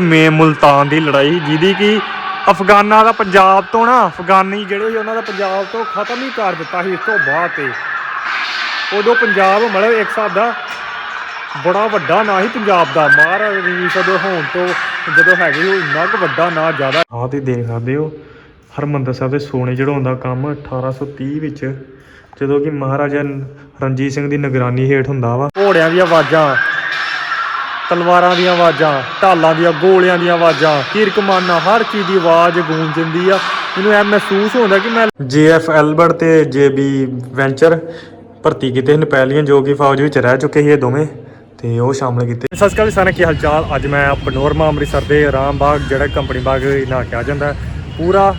ਮੇ ਮੁਲਤਾਨ ਦੀ ਲੜਾਈ ਜਿਹਦੀ ਕਿ ਅਫਗਾਨਾਂ ਦਾ ਪੰਜਾਬ ਤੋਂ ਨਾ, ਅਫਗਾਨੀ ਜਿਹੜੇ ਸੀ ਉਹਨਾਂ ਦਾ ਪੰਜਾਬ ਤੋਂ ਖਤਮ ਹੀ ਕਰ ਦਿੱਤਾ ਸੀ ਇਸ ਤੋਂ ਬਾਅਦ ਤੇ। ਉਦੋਂ ਪੰਜਾਬ ਮਤਲਬ ਇੱਕ ਹਿਸਾਬ ਦਾ ਬੜਾ ਵੱਡਾ ਨਾਂ ਸੀ ਪੰਜਾਬ ਦਾ। ਮਹਾਰਾਜਾ ਰਣਜੀਤ ਸਿੰਘ ਹੋਣ ਤੋਂ ਜਦੋਂ ਹੈਗੇ ਉਹ ਇੰਨਾ ਕੁ ਵੱਡਾ ਨਾਂ ਜ਼ਿਆਦਾ। ਹਾਂ ਤੇ ਦੇਖ ਸਕਦੇ ਹੋ, ਹਰਮੰਦਰ ਸਾਹਿਬ ਦੇ ਸੋਨੇ ਚੜਾਉਣ ਦਾ ਕੰਮ 1830 ਵਿੱਚ, ਜਦੋਂ ਕਿ ਮਹਾਰਾਜਾ ਰਣਜੀਤ ਸਿੰਘ ਦੀ ਨਿਗਰਾਨੀ ਹੇਠ ਹੁੰਦਾ ਵਾ। ਘੋੜਿਆਂ ਦੀਆਂ ਆਵਾਜ਼ਾਂ ਤਲਵਾਰਾਂ ਦੀਆਂ ਆਵਾਜ਼ਾਂ ਢਾਲਾਂ ਦੀਆਂ ਗੋਲਿਆਂ ਦੀਆਂ ਆਵਾਜ਼ਾਂ ਤੀਰ ਕਮਾਨਾਂ ਹਰ ਚੀਜ਼ ਦੀ ਆਵਾਜ਼ ਗੂੰਜ ਜਾਂਦੀ ਆ। ਮੈਨੂੰ ਐ ਮਹਿਸੂਸ ਹੁੰਦਾ ਕਿ ਮੈਂ ਜੀਐਫ ਐਲਬਰਟ ਤੇ ਜੇਬੀ ਵੈਂਚਰ ਭਰਤੀ ਕੀਤੇ ਨਪੈਲੀਅਨ ਜੋ ਕਿ ਫੌਜ ਵਿੱਚ ਰਹਿ ਚੁੱਕੇ ਸੀ ਇਹ ਦੋਵੇਂ ਤੇ ਉਹ ਸ਼ਾਮਲ ਕੀਤੇ। ਸਤਿ ਸ਼੍ਰੀ ਅਕਾਲ ਸਾਰਿਆਂ ਕੀ ਹਾਲ ਚਾਲ ਅੱਜ ਮੈਂ ਪਨੋਰਮਾ ਅੰਮ੍ਰਿਤਸਰ ਦੇ ਰਾਮ ਬਾਗ ਜਿਹੜਾ ਕੰਪਨੀ ਬਾਗ ਨਾ ਕਿਹਾ ਜਾਂਦਾ। ਪੂਰਾ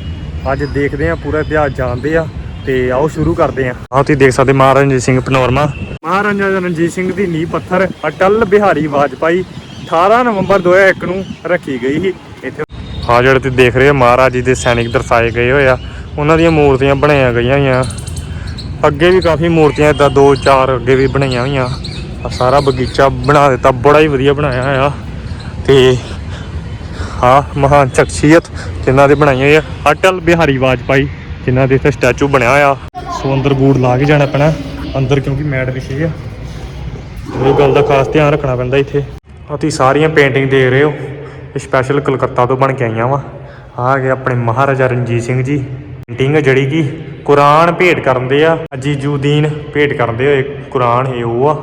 ਅੱਜ ਦੇਖਦੇ ਆ ਪੂਰਾ ਇਤਿਹਾਸ ਜਾਣਦੇ ਆ। ਤੇ ਆਓ ਸ਼ੁਰੂ ਕਰਦੇ ਹਾਂ। ਆਹ ਤੁਸੀਂ ਦੇਖ ਸਕਦੇ ਮਹਾਰਾਜਾ ਰਣਜੀਤ ਸਿੰਘ ਪਨੋਰਮਾ। ਮਹਾਰਾਜਾ ਰਣਜੀਤ ਸਿੰਘ ਦੀ ਨੀਂਹ ਪੱਥਰ ਅਟਲ ਬਿਹਾਰੀ ਵਾਜਪਾਈ 18 ਨਵੰਬਰ 2001 ਨੂੰ ਰੱਖੀ ਗਈ ਸੀ। ਇੱਥੇ ਆ ਜਿਹੜੇ ਤੁਸੀਂ ਦੇਖ ਰਹੇ ਹੋ, ਮਹਾਰਾਜ ਜੀ ਦੇ ਸੈਨਿਕ ਦਰਸਾਏ ਗਏ ਹੋਏ ਆ। ਉਹਨਾਂ ਦੀਆਂ ਮੂਰਤੀਆਂ ਬਣਾਈਆਂ ਗਈਆਂ ਹੋਈਆਂ। ਅੱਗੇ ਵੀ ਕਾਫੀ ਮੂਰਤੀਆਂ ਇਦਾਂ ਦੋ ਚਾਰ ਅੱਗੇ ਵੀ ਬਣਾਈਆਂ ਹੋਈਆਂ। ਆ ਸਾਰਾ ਬਗੀਚਾ ਬਣਾ ਦਿੱਤਾ, ਬੜਾ ਹੀ ਵਧੀਆ ਬਣਾਇਆ ਹੋਇਆ। ਤੇ ਹਾਂ ਮਹਾਨ ਸ਼ਖਸੀਅਤ ਜਿਨ੍ਹਾਂ ਦੇ ਹੋਈ ਆ, ਅਟਲ ਬਿਹਾਰੀ ਵਾਜਪਾਈ। ਜਿਨ੍ਹਾਂ ਦੇ ਇੱਥੇ ਸਟੈਚੂ ਬਣਿਆ ਹੋਇਆ। ਸੋ ਅੰਦਰ ਬੂਟ ਲਾ ਕੇ ਜਾਣਾ ਪੈਣਾ, ਅੰਦਰ ਕਿਉਂਕਿ ਮੈਟ ਵਿਛੀ ਆ। ਇਹ ਗੱਲ ਦਾ ਖਾਸ ਧਿਆਨ ਰੱਖਣਾ ਪੈਂਦਾ ਇੱਥੇ। ਅਸੀਂ ਸਾਰੀਆਂ ਪੇਂਟਿੰਗ ਦੇਖ ਰਹੇ ਹੋ, ਇਹ ਸਪੈਸ਼ਲ ਕਲਕੱਤਾ ਤੋਂ ਬਣ ਕੇ ਆਈਆਂ ਵਾ। ਆ ਗਏ ਆਪਣੇ ਮਹਾਰਾਜਾ ਰਣਜੀਤ ਸਿੰਘ ਜੀ। ਪੇਂਟਿੰਗ ਜਿਹੜੀ ਕਿ ਕੁਰਾਨ ਭੇਟ ਕਰਦੇ ਆ, ਅਜੀਜੂਦੀਨ ਭੇਟ ਕਰਦੇ ਹੋਏ ਕੁਰਾਨ ਇਹ ਉਹ ਆ,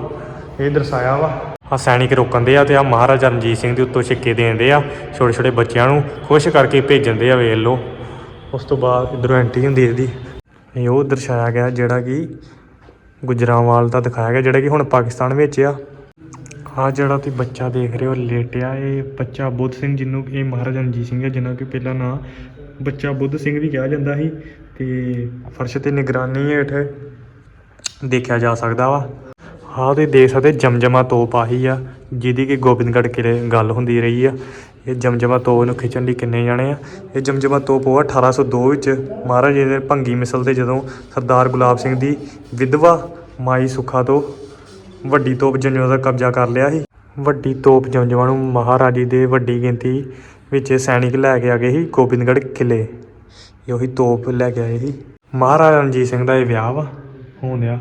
ਇਹ ਦਰਸਾਇਆ ਵਾ। ਆ ਸੈਨਿਕ ਰੋਕਣ ਦੇ ਆ ਤੇ ਆ ਮਹਾਰਾਜਾ ਰਣਜੀਤ ਸਿੰਘ ਦੇ ਉੱਤੋਂ ਸਿੱਕੇ ਦੇਣਦੇ ਆ ਛੋਟੇ ਛੋਟੇ ਬੱਚਿਆਂ ਨੂੰ ਖੁਸ਼ ਕਰਕੇ ਭੇਜਣ ਦੇ ਆ ਵੇਖ ਲਓ। ਉਸ ਤੋਂ ਬਾਅਦ ਇਧਰੋਂ ਐਂਟਰੀ ਹੁੰਦੀ ਇਹਦੀ। ਉਹ ਦਰਸਾਇਆ ਗਿਆ ਜਿਹੜਾ ਕਿ ਗੁਜਰਾਂਵਾਲ ਦਾ ਦਿਖਾਇਆ ਗਿਆ, ਜਿਹੜਾ ਕਿ ਹੁਣ ਪਾਕਿਸਤਾਨ ਵਿੱਚ ਆ। ਆ ਜਿਹੜਾ ਤੁਸੀਂ ਬੱਚਾ ਦੇਖ ਰਹੇ ਹੋ, ਲੇਟਿਆ, ਇਹ ਬੱਚਾ ਬੁੱਧ ਸਿੰਘ ਜਿਹਨੂੰ ਇਹ ਮਹਾਰਾਜਾ ਰਣਜੀਤ ਸਿੰਘ ਹੈ, ਜਿਹਨਾਂ ਕਿ ਪਹਿਲਾਂ ਨਾਂ ਬੱਚਾ ਬੁੱਧ ਸਿੰਘ ਵੀ ਕਿਹਾ ਜਾਂਦਾ ਸੀ। ਤੇ ਫਰਸ਼ ਤੇ ਨਿਗਰਾਨੀ ਹੇਠ ਦੇਖਿਆ ਜਾ ਸਕਦਾ ਵਾ। ਹਾਂ ਤੁਸੀਂ ਦੇਖ ਸਕਦੇ ਜਮਜਮਾ ਤੋਪ ਆਹੀ ਆ। ਜਿਹਦੀ ਕਿ ਗੋਬਿੰਦਗੜ੍ਹ ਕਿਲੇ ਗੱਲ ਹੁੰਦੀ ਰਹੀ ਆ। ਇਹ ਜਮਜਮਾ ਤੋਪ ਨੂੰ ਖਿੱਚਣ ਲਈ ਕਿੰਨੇ ਜਾਣੇ ਆ। ਇਹ ਜਮਜਮਾ ਤੋਪ ਉਹ ਆ 1802 ਵਿੱਚ ਮਹਾਰਾਜ ਜੀ ਦੇ ਭੰਗੀ ਮਿਸਲ ਤੇ ਜਦੋਂ ਸਰਦਾਰ ਗੁਲਾਬ ਸਿੰਘ ਦੀ ਵਿਧਵਾ ਮਾਈ ਸੁੱਖਾ ਤੋਂ ਵੱਡੀ ਤੋਪ ਜੰਜਵਾ ਦਾ ਕਬਜ਼ਾ ਕਰ ਲਿਆ ਸੀ। ਵੱਡੀ ਤੋਪ ਜੰਜਵਾ ਨੂੰ ਮਹਾਰਾਜੀ ਦੇ ਵੱਡੀ ਗਿਣਤੀ ਵਿੱਚ ਸੈਨਿਕ ਲੈ ਕੇ ਆ ਗਏ ਸੀ ਗੋਬਿੰਦਗੜ੍ਹ ਕਿਲੇ ਇਹ ਉਹੀ ਤੋਪ ਲੈ ਕੇ ਆਏ ਸੀ। ਮਹਾਰਾਜਾ ਰਣਜੀਤ ਸਿੰਘ ਦਾ ਇਹ ਵਿਆਹ ਵਾ। ਹੋਣਿਆ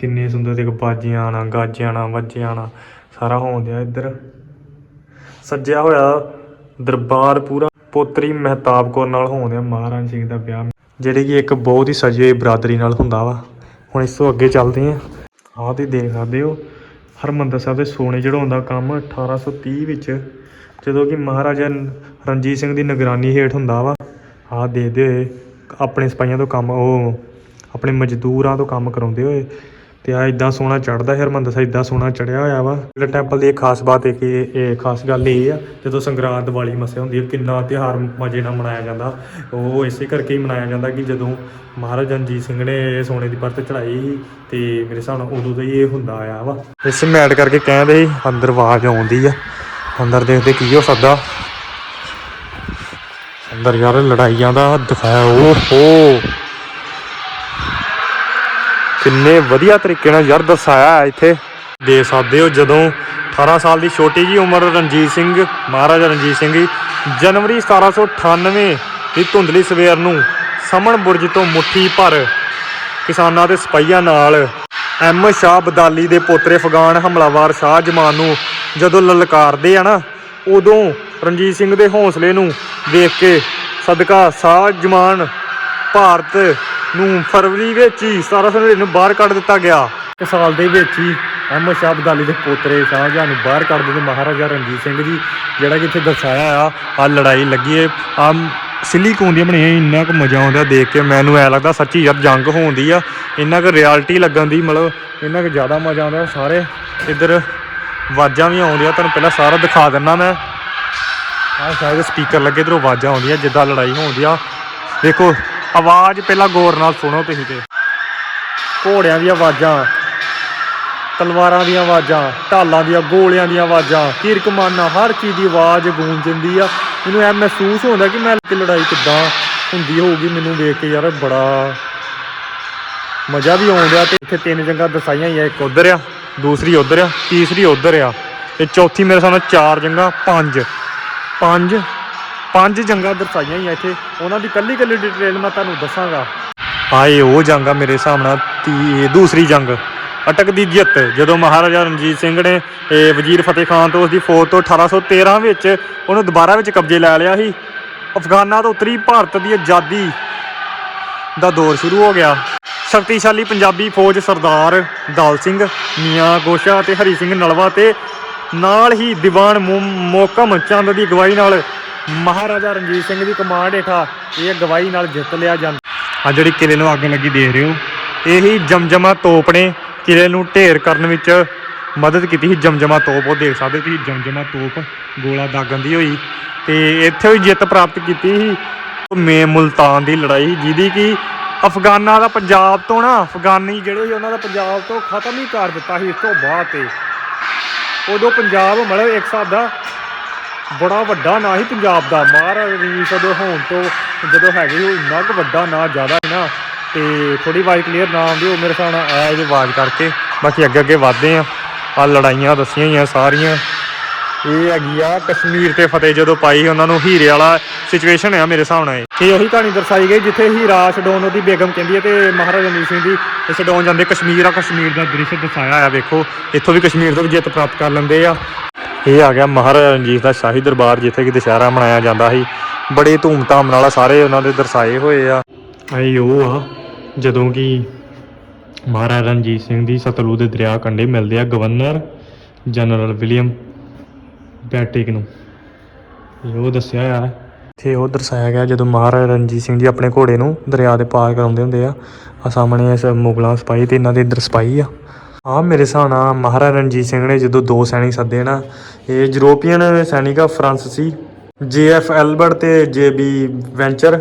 ਕਿੰਨੇ ਸੁੰਦਰ ਤੇ ਬਾਜੀਆਂ ਨਾਲ ਗਾਜਿਆਂ ਨਾਲ ਵੱਜਿਆਂ ਨਾਲ ਸਾਰਾ ਹੋਣਿਆ ਇੱਧਰ। ਸੱਜਿਆ ਹੋਇਆ ਦਰਬਾਰ ਪੂਰਾ, ਪੋਤਰੀ ਮਹਿਤਾਬ ਕੌਰ ਨਾਲ ਹੋਣਿਆ ਮਹਾਰਾਜ ਸਿੰਘ ਦਾ ਵਿਆਹ। ਜਿਹੜੇ ਕਿ ਇੱਕ ਬਹੁਤ ਹੀ ਸਜੀ ਹੋਈ ਬਰਾਦਰੀ ਨਾਲ ਹੁੰਦਾ ਵਾ। ਹੁਣ ਇਸ ਤੋਂ ਅੱਗੇ ਚੱਲਦੇ ਹਾਂ ਆਹ ਤੇ ਦੇਖ ਸਕਦੇ ਹੋ, ਹਰਮੰਦਰ ਸਾਹਿਬ ਦੇ ਸੋਨੇ ਚੜਾਉਣ ਦਾ ਕੰਮ 1830 ਵਿੱਚ, ਜਦੋਂ ਕਿ ਮਹਾਰਾਜਾ ਰਣਜੀਤ ਸਿੰਘ ਦੀ ਨਿਗਰਾਨੀ ਹੇਠ ਹੁੰਦਾ ਵਾ। ਆਹ ਦੇਖਦੇ ਹੋਏ ਆਪਣੇ ਸਿਪਾਹੀਆਂ ਤੋਂ ਕੰਮ, ਉਹ ਆਪਣੇ ਮਜ਼ਦੂਰਾਂ ਤੋਂ ਕੰਮ ਕਰਾਉਂਦੇ ਹੋਏ ਤੇ ਆ ਇਦਾਂ ਸੋਨਾ ਚੜਦਾ ਹਰਮੰਦਰ ਸਾਹਿਬ ਇਦਾਂ ਸੋਨਾ ਚੜਿਆ ਹੋਇਆ ਵਾ। ਇਹ ਟੈਂਪਲ ਦੀ ਇੱਕ ਖਾਸ ਬਾਤ ਹੈ ਕਿ ਇਹ ਖਾਸ ਗੱਲ ਇਹ ਆ, ਜਦੋਂ ਸੰਗਰਾਂਦ ਦੀਵਾਲੀ ਮੱਸਿਆ ਹੁੰਦੀ ਹੈ ਕਿੰਨਾ ਤਿਉਹਾਰ ਮਜ਼ੇ ਨਾਲ ਮਨਾਇਆ ਜਾਂਦਾ। ਉਹ ਇਸੇ ਕਰਕੇ ਹੀ ਮਨਾਇਆ ਜਾਂਦਾ ਕਿ ਜਦੋਂ ਮਹਾਰਾਜਾ ਰਣਜੀਤ ਸਿੰਘ ਨੇ ਇਹ ਸੋਨੇ ਦੀ ਪਰਤ ਚੜਾਈ ਸੀ, ਤੇ ਮੇਰੇ ਹਿਸਾਬ ਨਾਲ ਉਦੋਂ ਤੋਂ ਹੀ ਇਹ ਹੁੰਦਾ ਆਇਆ ਵਾ। ਇਸ ਮੈਟ ਕਰਕੇ ਕਹਿੰਦੇ ਸੀ, ਅੰਦਰ ਆਵਾਜ਼ ਆਉਂਦੀ ਆ। ਅੰਦਰ ਦੇਖਦੇ ਕੀ ਹੋ ਸਕਦਾ। ਅੰਦਰ ਯਾਰ ਲੜਾਈਆਂ ਦਾ ਦਿਖਾਇਆ ਓ ਹੋ। ਕਿੰਨੇ ਵਧੀਆ ਤਰੀਕੇ ਨਾਲ ਯਾਰ ਦਰਸਾਇਆ ਇੱਥੇ। ਦੇ ਸਕਦੇ ਹੋ ਜਦੋਂ 18 ਸਾਲ ਦੀ ਛੋਟੀ ਜੀ ਉਮਰ ਰਣਜੀਤ ਸਿੰਘ, ਮਹਾਰਾਜਾ ਰਣਜੀਤ ਸਿੰਘ ਜੀ, ਜਨਵਰੀ 1798 ਦੀ ਧੁੰਦਲੀ ਸਵੇਰ ਨੂੰ ਸਮਣ ਬੁਰਜ ਤੋਂ ਮੁੱਠੀ ਭਰ ਕਿਸਾਨਾਂ ਦੇ ਸਿਪਾਹੀਆਂ ਨਾਲ ਐਮ ਸ਼ਾਹ ਬਦਾਲੀ ਦੇ ਪੋਤਰੇ ਅਫਗਾਨ ਹਮਲਾਵਰ ਸ਼ਾਹ ਜਮਾਨ ਨੂੰ ਜਦੋਂ ਲਲਕਾਰਦੇ ਆ ਨਾ, ਉਦੋਂ ਰਣਜੀਤ ਸਿੰਘ ਦੇ ਹੌਸਲੇ ਨੂੰ ਦੇਖ ਕੇ ਸਦਕਾ ਸ਼ਾਹ ਜਮਾਨ ਭਾਰਤ ਨੂੰ ਫਰਵਰੀ ਵਿੱਚ ਹੀ 1799 ਨੂੰ ਬਾਹਰ ਕੱਢ ਦਿੱਤਾ ਗਿਆ। ਇਸ ਸਾਲ ਦੇ ਵਿੱਚ ਹੀ ਅਹਿਮਦ ਸ਼ਾਹ ਅਬਦਾਲੀ ਦੇ ਪੋਤਰੇ ਸ਼ਾਹਜਹਾਨ ਨੂੰ ਬਾਹਰ ਕੱਢ ਦਿੱਤੇ। ਮਹਾਰਾਜਾ ਰਣਜੀਤ ਸਿੰਘ ਜੀ, ਜਿਹੜਾ ਕਿ ਇੱਥੇ ਦਰਸਾਇਆ ਆ ਆ ਲੜਾਈ ਲੱਗੀ ਹੈ ਆ ਸਿਲੀਕੋਨ ਦੀਆਂ ਬਣੀਆਂ ਇੰਨਾ ਕੁ ਮਜ਼ਾ ਆਉਂਦਾ ਦੇਖ ਕੇ। ਮੈਨੂੰ ਐ ਲੱਗਦਾ ਸੱਚੀ ਯਾਰ ਜੰਗ ਹੋਉਂਦੀ ਆ। ਇੰਨਾ ਕੁ ਰਿਐਲਿਟੀ ਲੱਗਣ ਦੀ, ਮਤਲਬ ਇੰਨਾ ਕੁ ਜ਼ਿਆਦਾ ਮਜ਼ਾ ਆਉਂਦਾ। ਸਾਰੇ ਇੱਧਰ ਆਵਾਜ਼ਾਂ ਵੀ ਆਉਂਦੀਆਂ। ਤੁਹਾਨੂੰ ਪਹਿਲਾਂ ਸਾਰਾ ਦਿਖਾ ਦਿੰਨਾ ਮੈਂ। ਆਹ ਸ਼ਾਇਦ ਸਪੀਕਰ ਲੱਗੇ, ਇਧਰੋਂ ਆਵਾਜ਼ਾਂ ਆਉਂਦੀਆਂ, ਜਿੱਦਾਂ ਲੜਾਈ ਹੁੰਦੀ ਆ। ਦੇਖੋ ਆਵਾਜ਼ ਪਹਿਲਾਂ ਗੌਰ ਨਾਲ ਸੁਣੋ ਤੁਸੀਂ ਤੇ। ਘੋੜਿਆਂ ਦੀਆਂ ਆਵਾਜ਼ਾਂ, ਤਲਵਾਰਾਂ ਦੀਆਂ ਆਵਾਜ਼ਾਂ, ਢਾਲਾਂ ਦੀਆਂ, ਗੋਲਿਆਂ ਦੀਆਂ ਆਵਾਜ਼ਾਂ ਤੀਰ ਕਮਾਨਾਂ ਹਰ ਚੀਜ਼ ਦੀ ਆਵਾਜ਼ ਗੂੰਜ ਜਾਂਦੀ ਆ। ਮੈਨੂੰ ਐ ਮਹਿਸੂਸ ਹੁੰਦਾ ਕਿ ਮੈਂ ਕਿ ਲੜਾਈ ਕਿੱਦਾਂ ਹੁੰਦੀ ਹੋਊਗੀ, ਮੈਨੂੰ ਵੇਖ ਕੇ ਯਾਰ ਬੜਾ ਮਜ਼ਾ ਵੀ ਆਉਂਦਾ ਤੇ ਇੱਥੇ ਤਿੰਨ ਜੰਗਾਂ ਦਸਾਈਆਂ ਹੀ ਆ ਇੱਕ ਉਧਰ ਆ, ਦੂਸਰੀ ਉਧਰ ਆ, ਤੀਸਰੀ ਉਧਰ ਆ ਤੇ ਚੌਥੀ ਮੇਰੇ ਸਾਹਮਣੇ ਚਾਰ ਜੰਗਾਂ, ਪੰਜ ਪੰਜ ਪੰਜ ਜੰਗਾਂ ਦਰਸਾਈਆਂ ਹੀ ਇੱਥੇ। ਉਹਨਾਂ ਦੀ ਕੱਲੀ ਕੱਲੀ ਡਿਟੇਲ ਮੈਂ ਤੁਹਾਨੂੰ ਦੱਸਾਂਗਾ। ਆਏ ਉਹ ਜੰਗ ਆ ਮੇਰੇ ਹਿਸਾਬ ਨਾਲ। ਤੀ ਦੂਸਰੀ ਜੰਗ। ਅਟਕ ਦੀ ਜਿੱਤ। ਜਦੋਂ ਮਹਾਰਾਜਾ ਰਣਜੀਤ ਸਿੰਘ ਨੇ ਇਹ ਵਜ਼ੀਰ ਫਤਿਹ ਖਾਨ ਤੋਂ ਉਸਦੀ ਫੌਜ ਤੋਂ 1813 ਵਿੱਚ ਉਹਨੂੰ ਦੁਬਾਰਾ ਵਿੱਚ ਕਬਜ਼ੇ ਲੈ ਲਿਆ ਸੀ। ਅਫਗਾਨਾਂ ਤੋਂ ਉੱਤਰੀ ਭਾਰਤ ਦੀ ਆਜ਼ਾਦੀ ਦਾ ਦੌਰ ਸ਼ੁਰੂ ਹੋ ਗਿਆ। ਸ਼ਕਤੀਸ਼ਾਲੀ ਪੰਜਾਬੀ ਫੌਜ ਸਰਦਾਰ ਦਲ ਸਿੰਘ, ਮੀਆਂ ਗੋਸ਼ਾ ਅਤੇ ਹਰੀ ਸਿੰਘ ਨਲਵਾ ਤੇ ਨਾਲ ਹੀ ਦੀਵਾਨ ਮੋ- ਮੋਕਮ ਚੰਦ ਦੀ ਅਗਵਾਈ ਨਾਲ ਮਹਾਰਾਜਾ ਰਣਜੀਤ ਸਿੰਘ ਦੀ ਕਮਾਂਡ ਹੇਠਾਂ ਇਹ ਅਗਵਾਈ ਨਾਲ ਜਿੱਤ ਲਿਆ ਜਾਂਦਾ। ਆ ਜਿਹੜੀ ਕਿਲੇ ਨੂੰ ਅੱਗ ਲੱਗੀ ਦੇਖ ਰਹੇ ਹੋ, ਇਹੀ ਜਮਜਮਾ ਤੋਪ ਨੇ। ਕਿਲੇ ਨੂੰ ਢੇਰ ਕਰਨ ਵਿੱਚ ਮਦਦ ਕੀਤੀ ਸੀ, ਜਮਜਮਾ ਤੋਪ। ਉਹ ਦੇਖ ਸਕਦੇ ਤੁਸੀਂ, ਜਮਜਮਾ ਤੋਪ, ਗੋਲਾ ਦਾਗਣ ਦੀ ਹੋਈ। ਤੇ ਇੱਥੇ ਵੀ ਜਿੱਤ ਪ੍ਰਾਪਤ ਕੀਤੀ ਸੀ। ਮੇ ਮੁਲਤਾਨ ਦੀ ਲੜਾਈ ਜਿਹਦੀ ਕਿ ਅਫਗਾਨਾਂ ਦਾ ਪੰਜਾਬ ਤੋਂ ਨਾ, ਅਫਗਾਨੀ ਜਿਹੜੇ ਸੀ, ਉਹਨਾਂ ਦਾ ਪੰਜਾਬ ਤੋਂ ਖਤਮ ਹੀ ਕਰ ਦਿੱਤਾ ਸੀ, ਇਸ ਤੋਂ ਬਾਅਦ ਤੇ। ਉਦੋਂ ਪੰਜਾਬ ਮਤਲਬ ਇੱਕ ਹਿਸਾਬ ਦਾ ਬੜਾ ਵੱਡਾ ਨਾਂ ਸੀ ਪੰਜਾਬ ਦਾ। ਮਹਾਰਾਜਾ ਰਣਜੀਤ ਸਿੰਘ ਹੋਣ ਤੋਂ ਜਦੋਂ ਹੈਗੇ ਉਹ ਇੰਨਾ ਕੁ ਵੱਡਾ ਨਾਂ ਜ਼ਿਆਦਾ ਹੈ ਨਾ, ਤੇ ਥੋੜੀ ਵਾਈਟ ਕਲੀਅਰ ਨਾ ਆਉਂਦੀ, ਉਹ ਮੇਰੇ ਹਿਸਾਬ ਨਾਲ ਆਇਆ ਇਹਦੀ ਆਵਾਜ਼ ਕਰਕੇ। ਬਾਕੀ ਅੱਗੇ ਅੱਗੇ ਵਧਦੇ ਆ। ਆ ਲੜਾਈਆਂ ਦੱਸੀਆਂ ਹੋਈਆਂ ਸਾਰੀਆਂ। ਇਹ ਹੈਗੀ ਆ ਕਸ਼ਮੀਰ ਤੇ ਫਤਿਹ ਜਦੋਂ ਪਾਈ ਉਹਨਾਂ ਨੂੰ ਹੀਰੇ ਵਾਲਾ ਸਿਚੁਏਸ਼ਨ ਆ ਮੇਰੇ ਹਿਸਾਬ ਨਾਲ ਇਹ। ਉਹੀ ਕਹਾਣੀ ਦਰਸਾਈ ਗਈ, ਜਿੱਥੇ ਹੀਰਾ ਛਡਾਉਣ ਉਹਦੀ ਬੇਗਮ ਕਹਿੰਦੀ ਹੈ ਤੇ ਮਹਾਰਾਜਾ ਰਣਜੀਤ ਸਿੰਘ ਦੀ ਇਹ ਛਡਾਉਣ ਜਾਂਦੇ ਕਸ਼ਮੀਰ ਆ। ਕਸ਼ਮੀਰ ਦਾ ਦ੍ਰਿਸ਼ ਦਰਸਾਇਆ ਆ ਵੇਖੋ। ਇੱਥੋਂ ਵੀ ਕਸ਼ਮੀਰ ਤੋਂ ਵੀ ਜਿੱਤ ਪ੍ਰਾਪਤ ਕਰ ਲੈਂਦੇ ਆ। ਇਹ ਆ ਗਿਆ ਮਹਾਰਾਜਾ ਰਣਜੀਤ ਦਾ ਸ਼ਾਹੀ ਦਰਬਾਰ, ਜਿੱਥੇ ਕਿ ਦੁਸ਼ਹਿਰਾ ਮਨਾਇਆ ਜਾਂਦਾ ਸੀ। ਬੜੇ ਧੂਮਧਾਮ ਨਾਲ ਸਾਰੇ ਉਹਨਾਂ ਦੇ ਦਰਸਾਏ ਹੋਏ ਆ। ਇਹ ਉਹ ਆ, ਜਦੋਂ ਕਿ ਮਹਾਰਾਜਾ ਰਣਜੀਤ ਸਿੰਘ ਦੀ ਸਤਲੁਜ ਦੇ ਦਰਿਆ ਕੰਢੇ ਮਿਲਦੇ ਆ ਗਵਰਨਰ ਜਨਰਲ ਵਿਲੀਅਮ ਬੈਟਿਕ ਨੂੰ। ਇਹ ਉਹ ਦੱਸਿਆ ਆ। ਇੱਥੇ ਉਹ ਦਰਸਾਇਆ ਗਿਆ ਜਦੋਂ ਮਹਾਰਾਜਾ ਰਣਜੀਤ ਸਿੰਘ ਜੀ ਆਪਣੇ ਘੋੜੇ ਨੂੰ ਦਰਿਆ ਦੇ ਪਾਰ ਕਰਾਉਂਦੇ ਹੁੰਦੇ ਆ। ਆ ਸਾਹਮਣੇ ਇਸ ਮੁਗਲਾਂ ਸਿਪਾਹੀ ਤੇ ਇਹਨਾਂ ਦੇ ਇੱਧਰ ਸਿਪਾਹੀ ਆ। ਆ ਮੇਰੇ ਹਿਸਾਬ ਨਾਲ ਮਹਾਰਾਜਾ ਰਣਜੀਤ ਸਿੰਘ ਨੇ ਜਦੋਂ ਦੋ ਸੈਨਿਕ ਸੱਦੇ ਨਾ, ਇਹ ਯੂਰੋਪੀਅਨ ਸੈਨਿਕ ਆ, ਫਰਾਂਸ ਸੀ। ਜੀਐਫ ਐਲਬਰਟ ਤੇ ਜੇਬੀ ਵੈਂਚਰ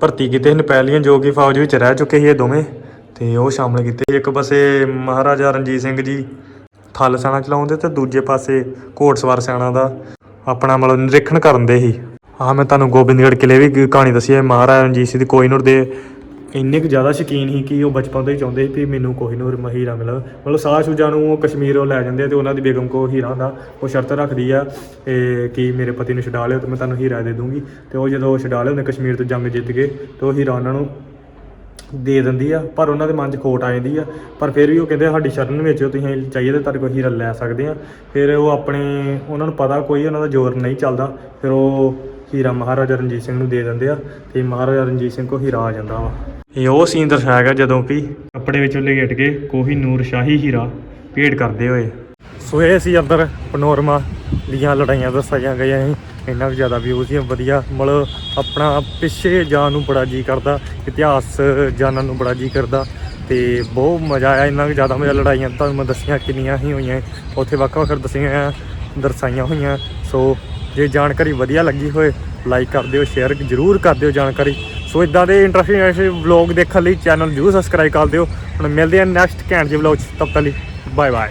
ਭਰਤੀ ਕੀਤੇ ਸੀ ਨਪੈਲੀਅਨ, ਜੋ ਕਿ ਫੌਜ ਵਿੱਚ ਰਹਿ ਚੁੱਕੇ ਸੀ ਇਹ ਦੋਵੇਂ, ਤੇ ਉਹ ਸ਼ਾਮਲ ਕੀਤੇ। ਇੱਕ ਪਾਸੇ ਮਹਾਰਾਜਾ ਰਣਜੀਤ ਸਿੰਘ ਜੀ ਥਲ ਸੈਨਾ ਚਲਾਉਂਦੇ ਤੇ ਦੂਜੇ ਪਾਸੇ ਘੋੜਸਵਾਰ ਸੈਨਾ ਦਾ ਆਪਣਾ ਮਤਲਬ ਨਿਰੀਖਣ ਕਰਨ ਦੇ ਸੀ। ਆਹ ਮੈਂ ਤੁਹਾਨੂੰ ਗੋਬਿੰਦਗੜ੍ਹ ਕਿਲੇ ਵੀ ਕਹਾਣੀ ਦੱਸੀ ਹੈ। ਮਹਾਰਾਜਾ ਰਣਜੀਤ ਸਿੰਘ ਦੀ ਕੋਹੀਨੂਰ ਦੇ ਇੰਨੇ ਕੁ ਜ਼ਿਆਦਾ ਸ਼ੌਕੀਨ ਸੀ ਕਿ ਉਹ ਬਚਪਨ ਤੋਂ ਹੀ ਚਾਹੁੰਦੇ ਸੀ ਵੀ ਮੈਨੂੰ ਕੋਹੀਨੂਰ ਮ ਹੀਰਾ ਮਿਲੇ। ਮਤਲਬ ਸਾਹ ਸ਼ੁਜਾ ਨੂੰ ਉਹ ਕਸ਼ਮੀਰੋਂ ਲੈ ਜਾਂਦੇ ਆ ਤੇ ਉਹਨਾਂ ਦੀ ਬੇਗਮ ਕੋ ਹੀਰਾ ਹੁੰਦਾ ਉਹ ਸ਼ਰਤ ਰੱਖਦੀ ਆ ਕਿ ਮੇਰੇ ਪਤੀ ਨੂੰ ਛਡਾ ਲਿਓ ਤੇ ਮੈਂ ਤੁਹਾਨੂੰ ਹੀਰਾ ਦੇ ਦੂੰਗੀ। ਤੇ ਉਹ ਜਦੋਂ ਉਹ ਛਡਾ ਲਿਆਉਂਦੇ ਕਸ਼ਮੀਰ ਤੋਂ ਜੰਗ ਜਿੱਤ ਗਏ ਤੇ ਉਹ ਹੀਰਾ ਉਹਨਾਂ ਨੂੰ ਦੇ ਦਿੰਦੀ ਆ। ਪਰ ਉਹਨਾਂ ਦੇ ਮਨ 'ਚ ਖੋਟ ਆ ਜਾਂਦੀ ਆ। ਪਰ ਫਿਰ ਵੀ ਉਹ ਕਹਿੰਦੇ ਸਾਡੀ ਸ਼ਰਨ ਵਿੱਚ ਤੁਸੀਂ ਚਾਹੀਏ ਤਾਂ ਤੁਹਾਡੇ ਕੋਲ ਹੀਰਾ ਲੈ ਸਕਦੇ ਆ। ਫਿਰ ਉਹ ਆਪਣੇ, ਉਹਨਾਂ ਨੂੰ ਪਤਾ ਕੋਈ ਉਹਨਾਂ ਦਾ ਜ਼ੋਰ ਨਹੀਂ ਚੱਲਦਾ। ਫਿਰ ਉਹ ਹੀਰਾ ਮਹਾਰਾਜਾ ਰਣਜੀਤ ਸਿੰਘ ਨੂੰ ਦੇ ਦਿੰਦੇ ਆ ਤੇ ਮਹਾਰਾਜਾ ਰਣਜੀਤ ਸਿੰਘ ਕੋ ਹੀਰਾ ਆ ਜਾਂਦਾ ਵਾ। ਇਹ ਉਹ ਸੀਨ ਦਰਸਾਇਆ ਗਿਆ ਜਦੋਂ ਕਿ ਕੱਪੜੇ ਵਿੱਚੋਂ ਲਗੇਟ ਕੇ ਕੋਹੀ ਨੂਰ ਸ਼ਾਹੀ ਹੀਰਾ ਭੇਟ ਕਰਦੇ ਹੋਏ। ਸੋ ਇਹ ਸੀ ਅੰਦਰ ਪਨੋਰਮਾ ਦੀਆਂ ਲੜਾਈਆਂ ਦਰਸਾਈਆਂ ਗਈਆਂ ਸੀ। ਇੰਨਾ ਕੁ ਜ਼ਿਆਦਾ ਵਿਊਜ਼ ਸੀ, ਵਧੀਆ। ਮਤਲਬ ਆਪਣਾ ਪਿੱਛੇ ਜਾਣ ਨੂੰ ਬੜਾ ਜੀ ਕਰਦਾ, ਇਤਿਹਾਸ ਜਾਣਨ ਨੂੰ ਬੜਾ ਜੀ ਕਰਦਾ ਤੇ ਬਹੁਤ ਮਜ਼ਾ ਆਇਆ। ਇੰਨਾ ਕੁ ਜ਼ਿਆਦਾ ਮਜ਼ਾ ਲੜਾਈਆਂ ਤੁਹਾਨੂੰ ਮੈਂ ਦੱਸੀਆਂ ਕਿੰਨੀਆਂ ਹੀ ਹੋਈਆਂ। ਉੱਥੇ ਵੱਖ ਵੱਖ ਦੱਸੀਆਂ ਦਰਸਾਈਆਂ ਹੋਈਆਂ। ਸੋ ਜੇ ਜਾਣਕਾਰੀ ਵਧੀਆ ਲੱਗੀ ਹੋਏ ਲਾਈਕ ਕਰ ਦਿਓ ਸ਼ੇਅਰ ਜ਼ਰੂਰ ਕਰ ਦਿਓ ਜਾਣਕਾਰੀ। ਸੋ ਇਦਾਂ ਦੇ ਇੰਟਰਸਟਿੰਗ ਵਲੌਗ ਦੇਖਣ ਲਈ ਚੈਨਲ ਜ਼ਰੂਰ ਸਬਸਕ੍ਰਾਈਬ ਕਰ ਦਿਓ। ਹੁਣ ਮਿਲਦੇ ਆ ਨੈਕਸਟ ਘੈਂਟ ਜਿਹੇ ਵਲੌਗ 'ਚ। ਤਬ ਤੱਕ ਲਈ ਬਾਏ ਬਾਏ